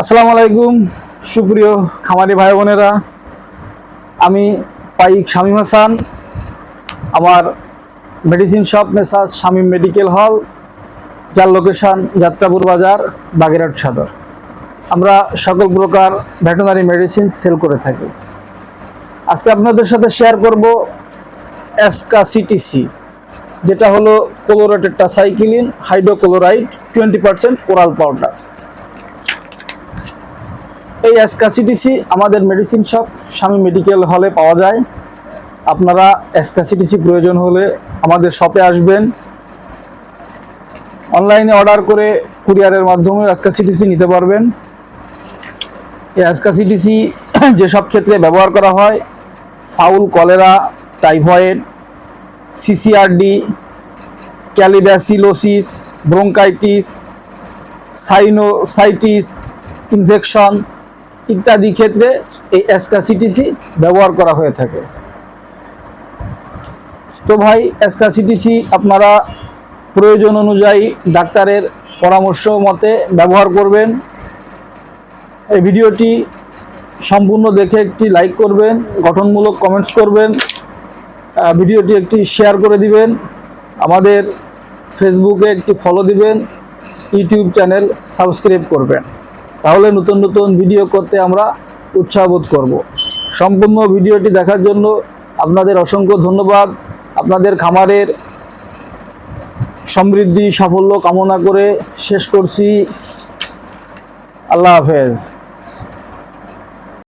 আসসালামু আলাইকুম, সুপ্রিয় খামারি ভাই বোনেরা। আমি পাইক শামীম হাসান, আমার medicine shop মেসাজ Shamim medical hall যার লোকেশন যাত্রাপুর বাজার, বাগেরহাট সদর। আমরা সকল প্রকার ভেটেনারি মেডিসিন সেল করে থাকি। আজকে আপনাদের সাথে শেয়ার করব এসকা সিটিসি যেটা হলো chlortetracycline hydrochloride twenty percent oral powder এই এসকাসিটিসি আমাদের মেডিসিন শপ স্বামী মেডিকেল হলে পাওয়া যায়। আপনারা এসকাসিটিসি প্রয়োজন হলে আমাদের শপে আসবেন। অনলাইনে অর্ডার করে কুরিয়ারের মাধ্যমে এসকাসিটিসি নিতে পারবেন। এই এসকাসিটিসি যেসব ক্ষেত্রে ব্যবহার করা হয় fowl cholera typhoid CCRD colibacillosis bronchitis sinusitis infection ইত্যাদি ক্ষেত্রে এই এসকাসিটিসি ব্যবহার করা হয়ে থাকে। তো ভাই এসকাসিটিসি আপনারা প্রয়োজন অনুযায়ী ডাক্তারের পরামর্শ মতে ব্যবহার করবেন। এই ভিডিওটি সম্পূর্ণ দেখে একটি লাইক করবেন, গঠনমূলক কমেন্টস করবেন ভিডিওটি একটি শেয়ার করে দিবেন, আমাদের ফেসবুকে একটি ফলো দিবেন, ইউটিউব চ্যানেল সাবস্ক্রাইব করবেন। তাহলে নতুন নতুন ভিডিও করতে আমরা উৎসাহ বোধ করব। সম্পূর্ণ ভিডিওটি দেখার জন্য আপনাদের অসংখ্য ধন্যবাদ। আপনাদের খামারের সমৃদ্ধি, সাফল্য কামনা করে শেষ করছি। আল্লাহ হাফেজ।